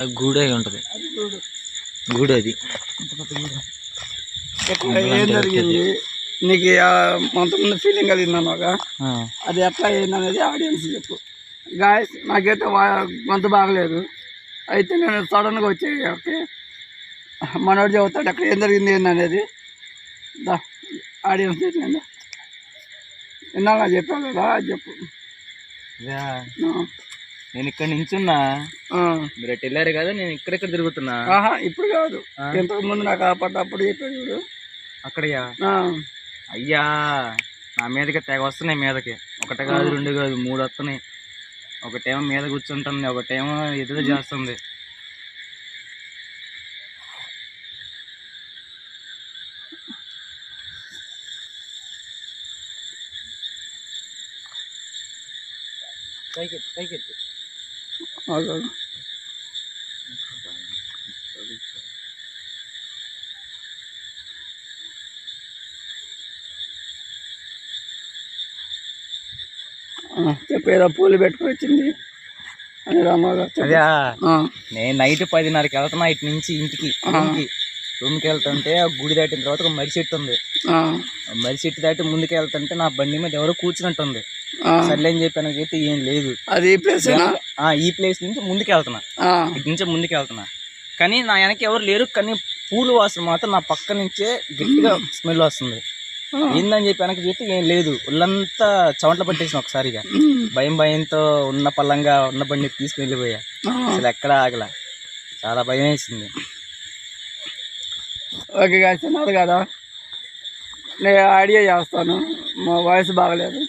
గూడే ఉంటుంది. గూడు అది. ఏం జరిగింది? నీకు కొంతమంది ఫీలింగ్ కలిగింది అన్నాక ఆ, అది ఎట్లా అయింది అనేది ఆడియన్స్ చెప్పు. గాయస్ నాకైతే గొంతు బాగలేదు. అయితే నేను సడన్గా వచ్చే ఓకే. మనోడు చెబుతాడు అక్కడ ఏం జరిగింది ఏంది అనేది దా ఆడియన్స్ చెప్పండి ఇందాక చెప్పాను కదా చెప్పు. నేను ఇక్కడ నించున్నా. మీరు అటు వెళ్ళారు కదా నేను ఇక్కడెక్కడ తిరుగుతున్నా? ఆహా ఇప్పుడు కాదు. ఇంతకు ముందు నాకు పడ్డప్పుడు చెప్పాడు చూడు. అక్కడయ్యా అయ్యా నా మీదకి తెగ వస్తున్నాయి మీదకి. ఒకటి కాదు రెండు కాదు మూడు వస్తున్నాయి. ఒకటేమో మీద కూర్చుంటుంది ఒకటేమో ఎదురు చేస్తుంది. పైకి పైకి ఆగు. ఆ, చెప్పు ఏదో పూలు పెట్టుకుని వచ్చింది. అని అదే ఆ, నేను నైట్ పదిన్నరకి వెళ్తున్నా ఇటు నుంచి ఇంటికి రూమ్కి. రూమ్కి వెళ్తుంటే ఆ గుడి దాటిన తర్వాత ఒక మర్రి చెట్టు ఉంది. మర్రి చెట్టు దాటి ముందుకు వెళ్తుంటే నా బండి మీద ఎవరో కూర్చున్నట్టుంది. సర్లే అని చెప్పాను అయితే ఏం లేదు. అది ఈ ప్లేస్ ఈ ప్లేస్ నుంచి ముందుకు వెళ్తున్నా ఇటు నుంచే ముందుకు వెళ్తున్నా కానీ నా వెనక ఎవరు లేరు కానీ పూలు వాసన మాత్రం నా పక్క నుంచే గట్టిగా స్మెల్ వస్తుంది. ఏందని చెప్పి వెనక చూస్తే ఏం లేదు. ఒళ్ళంతా చెమటలు పట్టేసిన ఒకసారిగా భయం భయంతో ఉన్న పల్లంగా ఉన్న బండి తీసుకుని వెళ్ళిపోయా. అసలు ఎక్కడ ఆగల. చాలా భయం వేసింది. ఓకే ఉన్నారు కదా. నేను ఆడియో చేస్తాను. మా వాయిస్ బాగలేదు.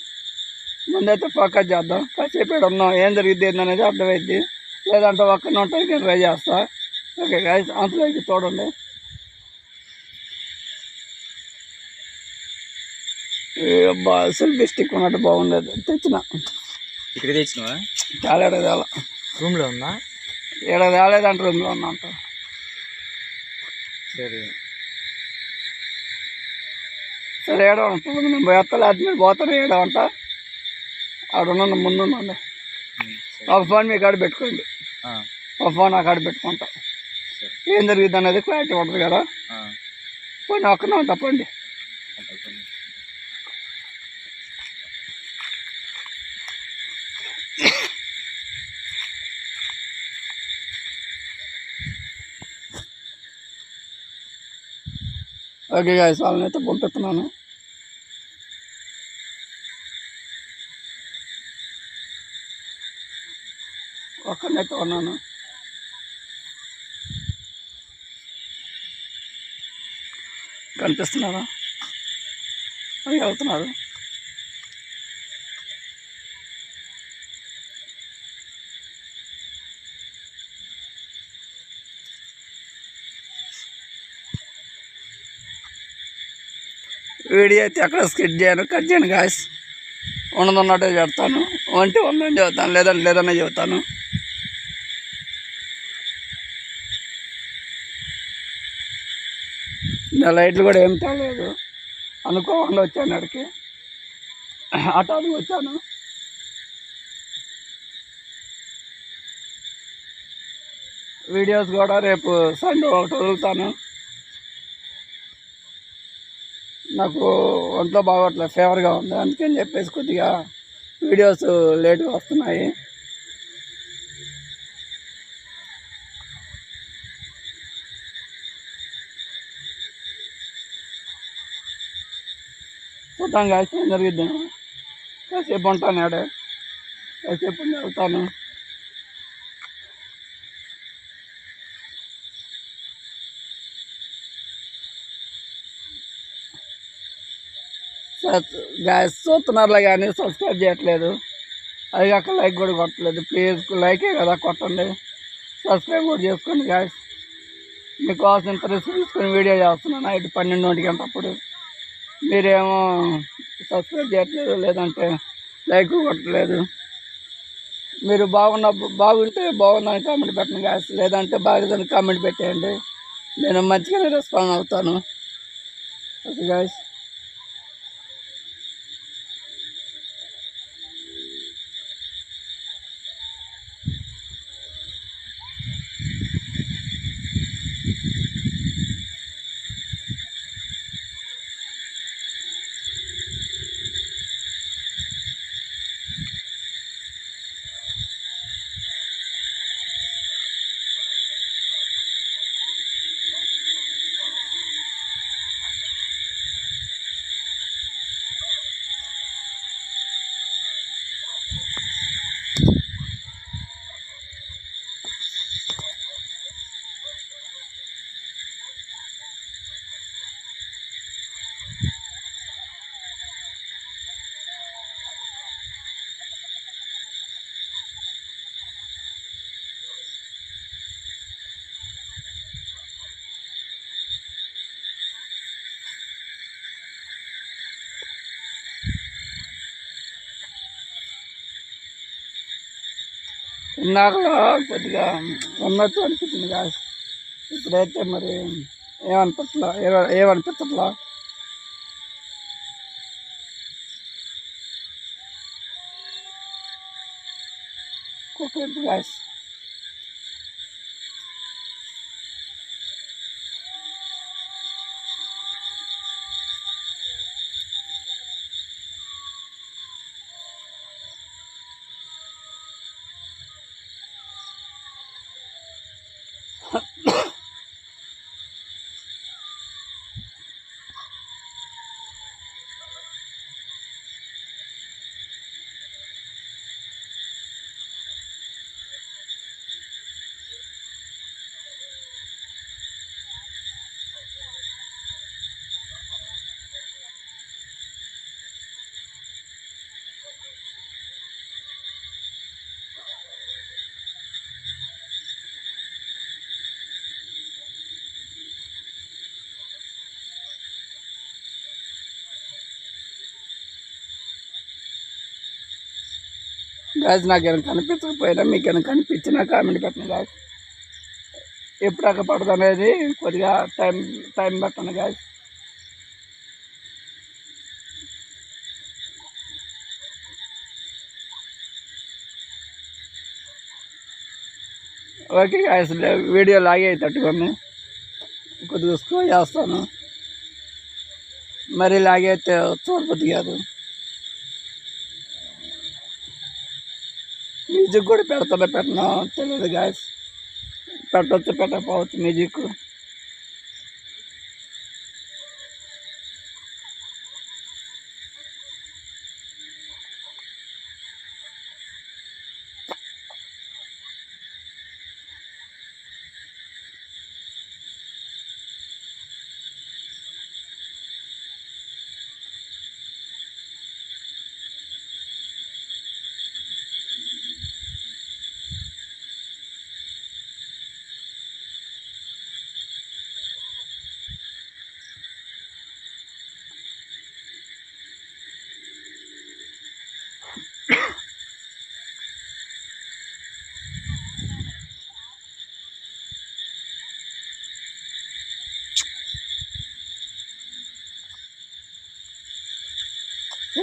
ముందైతే ఫోకస్ చేద్దాం. కాసేపు ఉన్నాం. ఏం జరిగింది ఏందనేది అర్థమైంది లేదంటే ఒక్కనే ఉంటాయి నేను ట్రై చేస్తా. ఓకే గాయస్ అంతలోకి చూడండి. బా సెల్ఫీ స్టిక్ ఉన్నట్టు బాగుండేది. తెచ్చిన. ఇక్కడ తెచ్చినవా? చాలా ఏడాది రూమ్లో ఉందా? ఏడాది తేలేదంటే రూమ్లో ఉన్నా అంట. సరే. సరే ఏడవ ఉంటుంది నేను పోయేస్తా మీరు పోతారు ఏడవంట ఆడ ఉన్న ముందు ఒక ఫోన్ మీ కాడ పెట్టుకోండి. ఒక ఫోన్ ఆ కాడ పెట్టుకుంటా. ఏం జరిగింది అనేది క్లారిటీ ఉంటుంది కదా. పోనీ ఒక్కనే ఉంటా పండి ఓకే గాయస్ వాళ్ళని అయితే పంపిస్తున్నాను. అయితే ఉన్నాను కనిపిస్తున్నారా? అది వెళ్తున్నారు. వీడియో అయితే ఎక్కడ స్కిట్ చేయను. కట్ చేయను గాయస్ ఉన్నది చెప్తాను. వంటి ఉందని చెబుతాను లేదంటే లేదనే చెబుతాను. నా లైట్లు కూడా ఏం తేలేదు. అనుకోకుండా వచ్చాను అడికి అటు వచ్చాను. వీడియోస్ కూడా రేపు సండే ఒకటి వదులుతాను. నాకు ఒంట్లో బాగోట్లేదు ఫేవర్గా ఉంది. అందుకని చెప్పేసి కొద్దిగా వీడియోస్ లేట్గా వస్తున్నాయి. ఉంటాం కాసి ఏం జరిగిద్ది. కాసేపు ఉంటాను ఆడ. కాసేపు వెళ్తాను. గ్యాస్ చూస్తున్నారులే కానీ సబ్స్క్రైబ్ చేయట్లేదు. అది కాక లైక్ కూడా కొట్టలేదు. ప్లీజ్ లైకే కదా కొట్టండి. సబ్స్క్రైబ్ కూడా చేసుకోండి గాయస్. మీకోసం ఇంత రిస్క్ తీసుకొని వీడియో చేస్తున్నాను నైట్ పన్నెండుంటికి అప్పుడు మీరేమో సబ్స్క్రైబ్ చేయట్లేదు లేదంటే లైక్ కొట్టలేదు మీరు బాగున్న బాగుంటే బాగుందని కామెంట్ పెట్టండి గ్యాస్ లేదంటే బాగలేదని కామెంట్ పెట్టేయండి. నేను మంచిగానే రెస్పాండ్ అవుతాను. ఓకే గ్యాస్ ఇందాకలో కొద్దిగా ఉన్నట్టు అనిపించింది గాయస్ ఇప్పుడైతే మరి ఏమనిపించలా ఏ- ఏమనిపించట్లా ఓకే గాయస్ గాయస్ నాకు ఏమైనా కనిపించకపోయినా మీకు ఏమైనా కనిపించినా కామెంట్ పెట్టండి గాయస్ ఎప్పుడు పడదు అనేది కొద్దిగా టైం టైం పెట్టండి గాయస్ ఓకే గాయస్ వీడియో లాగే తట్టుకొని కొద్దిగా స్క్రో చేస్తాను. మరి లాగైతే అయితే చూడబుద్ది కాదు. మ్యూజిక్ కూడా పెడతానో పెట్టనో. తెలియదు గాయస్ పెట్టవచ్చు పెట్టకపోవచ్చు మ్యూజిక్.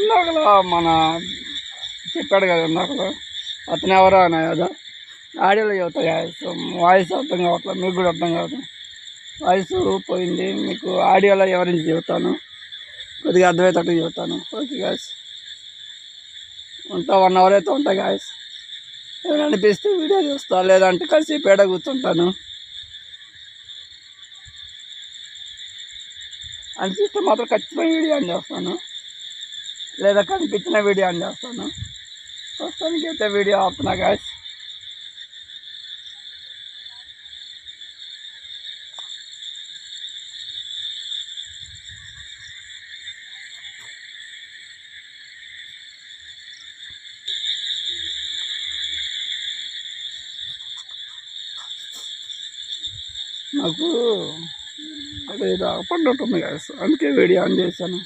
ఇందాకలో మన చెప్పాడు కదా ఇందాకలో అతను ఎవరో అనే కదా ఆడియోలో చెబుతాయి గాయస్ వాయిస్ అర్థం కావట్లేదు మీకు కూడా అర్థం కావట్లేదు వాయిస్ పోయింది మీకు ఆడియోలో ఎవరించి చెబుతాను? కొద్దిగా అర్థమయ్యేటట్టు చెబుతాను. ఓకే గాయస్ ఉంటా వన్ అవర్ అయితే ఉంటాయి గాయస్ ఏమైనా అనిపిస్తే వీడియో చూస్తా లేదంటే కలిసి పేడ కూర్చుంటాను. అనిపిస్తే మాత్రం ఖచ్చితంగా వీడియో అని చేస్తాను. లేదా కనిపించిన వీడియో ఆన్ చేస్తాను. ప్రస్తుతానికి అయితే వీడియో ఆపుతున్నా గాయస్ నాకు అదే ఇది పడినట్టుంది గాయస్ అందుకే వీడియో ఆన్ చేశాను.